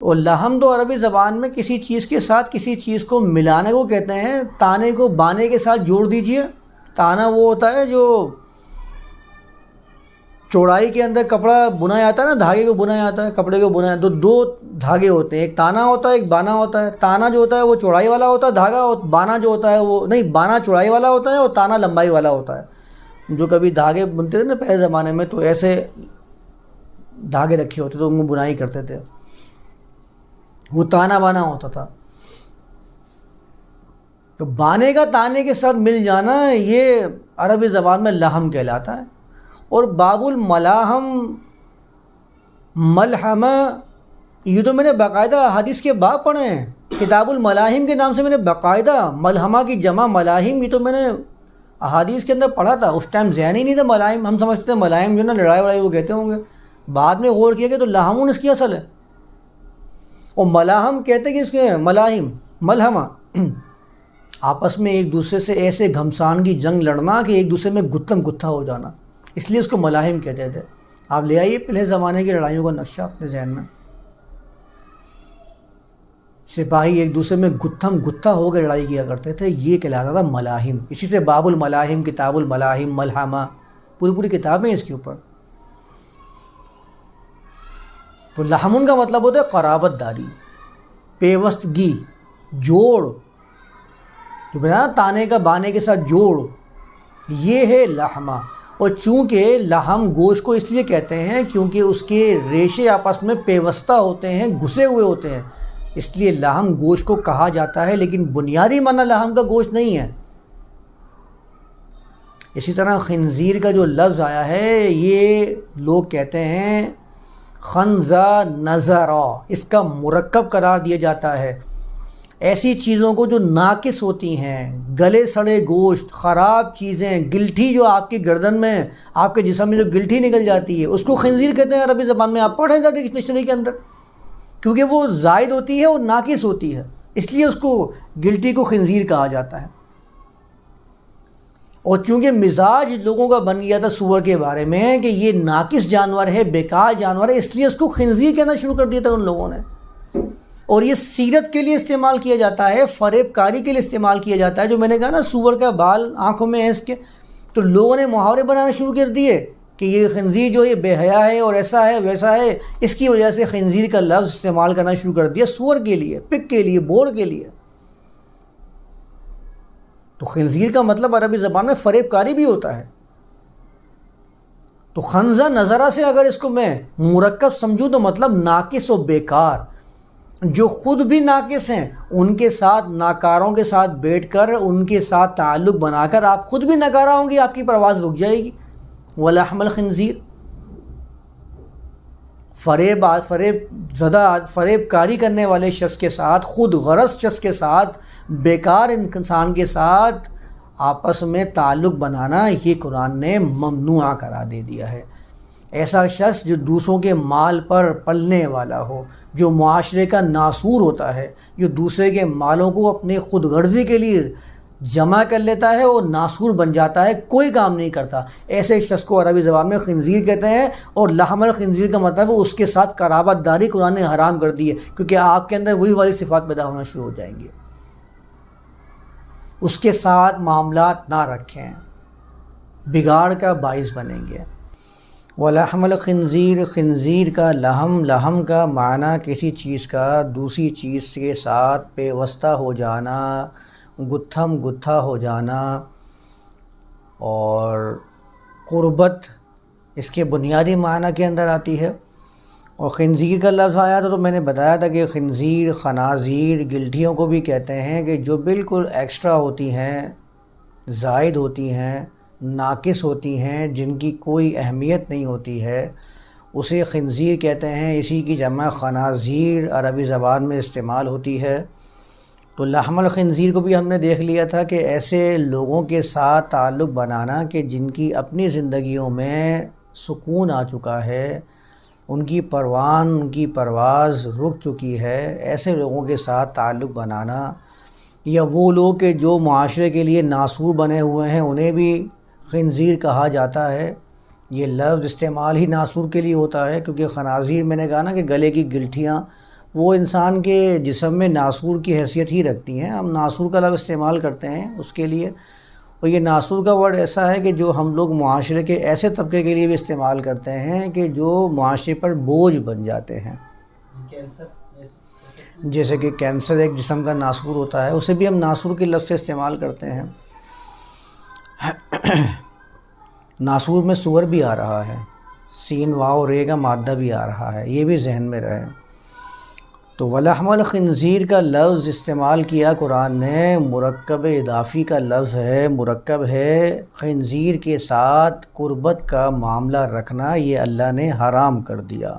اور لہم تو عربی زبان میں کسی چیز کے ساتھ کسی چیز کو ملانے کو کہتے ہیں، تانے کو بانے کے ساتھ جوڑ دیجیے۔ تانا وہ ہوتا ہے جو چوڑائی کے اندر کپڑا بنا جاتا ہے نا، دھاگے کو بنا جاتا ہے، کپڑے کو بنا تو دو دھاگے ہوتے ہیں، ایک تانا ہوتا ہے، ایک بانا ہوتا ہے۔ تانا جو ہوتا ہے وہ چوڑائی والا ہوتا ہے، دھاگا اور بانا جو ہوتا ہے وہ، نہیں، بانا چوڑائی والا ہوتا ہے اور تانا لمبائی والا ہوتا ہے۔ جو کبھی دھاگے بنتے تھے نا پہلے زمانے میں، تو ایسے دھاگے رکھے ہوتے تو ان کو بنائی کرتے تھے۔ وہ تانا بانا ہوتا تھا۔ تو بانے کا تانے کے ساتھ مل جانا یہ عربی زبان میں لہم کہلاتا ہے۔ اور باب الملاحم ملحمہ یہ تو میں نے باقاعدہ حدیث کے باب پڑھے ہیں۔ کتاب الملاحم کے نام سے میں نے باقاعدہ ملحمہ کی جمع ملاحم یہ تو میں نے احادیث کے اندر پڑھا تھا۔ اس ٹائم ذہن ہی نہیں تھا ملائم ہم سمجھتے تھے ملائم جو نا، لڑائی وڑائی وہ کہتے ہوں گے۔ بعد میں غور کیا کہ تو لہمون اس کی اصل ہے۔ اور ملاحم کہتے کہ اس کے ملاحم ملحمہ آپس میں ایک دوسرے سے ایسے گھمسان کی جنگ لڑنا کہ ایک دوسرے میں گتھم گتھا ہو جانا۔ اس لیے اس کو ملاحم کہتے تھے۔ آپ لے آئیے پہلے زمانے کی لڑائیوں کا نقشہ اپنے ذہن میں۔ سپاہی ایک دوسرے میں گتھم گتھا ہو کے لڑائی کیا کرتے تھے، یہ کہلاتا تھا ملاحم اسی سے باب الملاحم کتاب الملاحم ملحمہ پوری پوری کتابیں اس کے اوپر۔ تو لحمن کا مطلب ہوتا ہے قرابت داری پیوستگی، جوڑ۔ جو بنا تانے کا بانے کے ساتھ جوڑ، یہ ہے لحمہ۔ اور چونکہ لہم گوشت کو اس لیے کہتے ہیں کیونکہ اس کے ریشے آپس میں پیوستہ ہوتے ہیں، گھسے ہوئے ہوتے ہیں۔ اس لیے لہم گوشت کو کہا جاتا ہے، لیکن بنیادی معنی لہم کا گوشت نہیں ہے۔ اسی طرح خنزیر کا جو لفظ آیا ہے، یہ لوگ کہتے ہیں خنزہ نظر اس کا مرکب قرار دیا جاتا ہے۔ ایسی چیزوں کو جو ناقص ہوتی ہیں، گلے سڑے گوشت، خراب چیزیں، گلٹھی جو آپ کی گردن میں، آپ کے جسم میں جو گلٹھی نکل جاتی ہے، اس کو خنزیر کہتے ہیں عربی زبان میں، آپ پڑھیں گا ڈکشنری کے اندر۔ کیونکہ وہ زائد ہوتی ہے اور ناقص ہوتی ہے، اس لیے اس کو گلٹی کو خنزیر کہا جاتا ہے۔ اور چونکہ مزاج لوگوں کا بن گیا تھا سور کے بارے میں کہ یہ ناقص جانور ہے، بیکار جانور ہے، اس لیے اس کو خنزیر کہنا شروع کر دیا تھا ان لوگوں نے۔ اور یہ سیرت کے لیے استعمال کیا جاتا ہے فریب کاری کے لیے استعمال کیا جاتا ہے، جو میں نے کہا نا سور کا بال آنکھوں میں ہے اس کے۔ تو لوگوں نے محاورے بنانا شروع کر دیے کہ یہ خنزیر جو یہ بے حیا ہے اور ایسا ہے، ویسا ہے، اس کی وجہ سے خنزیر کا لفظ استعمال کرنا شروع کر دیا سور کے لیے، پک کے لیے بورڈ کے لیے۔ تو خنزیر کا مطلب عربی زبان میں فریب کاری بھی ہوتا ہے۔ تو خنزہ نظرہ سے اگر اس کو میں مرکب سمجھوں تو مطلب ناقص و بیکار۔ جو خود بھی ناقص ہیں، ان کے ساتھ ناکاروں کے ساتھ بیٹھ کر، ان کے ساتھ تعلق بنا کر آپ خود بھی ناکارہ ہوں گی، آپ کی پرواز رک جائے گی۔ ولحم الخنزیر فریب فریب زدہ فریب کاری کرنے والے شخص کے ساتھ، خود غرض شخص کے ساتھ، بیکار انسان کے ساتھ آپس میں تعلق بنانا یہ قرآن نے ممنوع کرا دے دیا ہے۔ ایسا شخص جو دوسروں کے مال پر پلنے والا ہو، جو معاشرے کا ناسور ہوتا ہے، جو دوسرے کے مالوں کو اپنے خود غرضی کے لیے جمع کر لیتا ہے اور ناسور بن جاتا ہے، کوئی کام نہیں کرتا۔ ایسے شخص کو عربی زبان میں خنزیر کہتے ہیں اور لحمل خنزیر کا مطلب اس کے ساتھ قرابت داری قرآن نے حرام کر دی ہے، کیونکہ آپ کے اندر وہی والی صفات پیدا ہونا شروع ہو جائیں گے۔ اس کے ساتھ معاملات نہ رکھیں۔ بگاڑ کا باعث بنیں گے۔ ولحم الخنزیر خنزیر کا لہم لہم کا معنی کسی چیز کا، دوسری چیز کے ساتھ پیوستہ ہو جانا۔ گتھم گتھا ہو جانا اور قربت اس کے بنیادی معنی کے اندر آتی ہے۔ اور خنزیر کا لفظ آیا تھا تو میں نے بتایا تھا کہ خنزیر، خنازیر گلٹھیوں کو بھی کہتے ہیں کہ جو بالکل ایکسٹرا ہوتی ہیں، زائد ہوتی ہیں، ناقص ہوتی ہیں، جن کی کوئی اہمیت نہیں ہوتی ہے، اسے خنزیر کہتے ہیں۔ اسی کی جمع خنازیر عربی زبان میں استعمال ہوتی ہے۔ تو لحم الخنزیر کو بھی ہم نے دیکھ لیا تھا کہ ایسے لوگوں کے ساتھ تعلق بنانا کہ جن کی اپنی زندگیوں میں سکون آ چکا ہے، ان کی پروان، ان کی پرواز رک چکی ہے، ایسے لوگوں کے ساتھ تعلق بنانا یا وہ لوگ کہ جو معاشرے کے لیے ناسور بنے ہوئے ہیں، انہیں بھی خنزیر کہا جاتا ہے۔ یہ لفظ استعمال ہی ناسور کے لیے ہوتا ہے، کیونکہ خنازیر میں نے کہا نا کہ گلے کی گلٹھیاں وہ انسان کے جسم میں ناسور کی حیثیت ہی رکھتی ہیں۔ ہم ناسور کا لفظ استعمال کرتے ہیں اس کے لیے۔ اور یہ ناسور کا ورڈ ایسا ہے کہ جو ہم لوگ معاشرے کے ایسے طبقے کے لیے بھی استعمال کرتے ہیں کہ جو معاشرے پر بوجھ بن جاتے ہیں۔ جیسے کہ کینسر ایک جسم کا ناسور ہوتا ہے، اسے بھی ہم ناسور کے لفظ سے استعمال کرتے ہیں۔ ناسور میں سور بھی آ رہا ہے، سین، واؤ، رے کا مادہ بھی آ رہا ہے، یہ بھی ذہن میں رہے۔ تو ولحم الخنزیر کا لفظ استعمال کیا قرآن نے۔ مرکب اضافی کا لفظ ہے، مرکب ہے خنزیر کے ساتھ قربت کا معاملہ رکھنا، یہ اللہ نے حرام کر دیا۔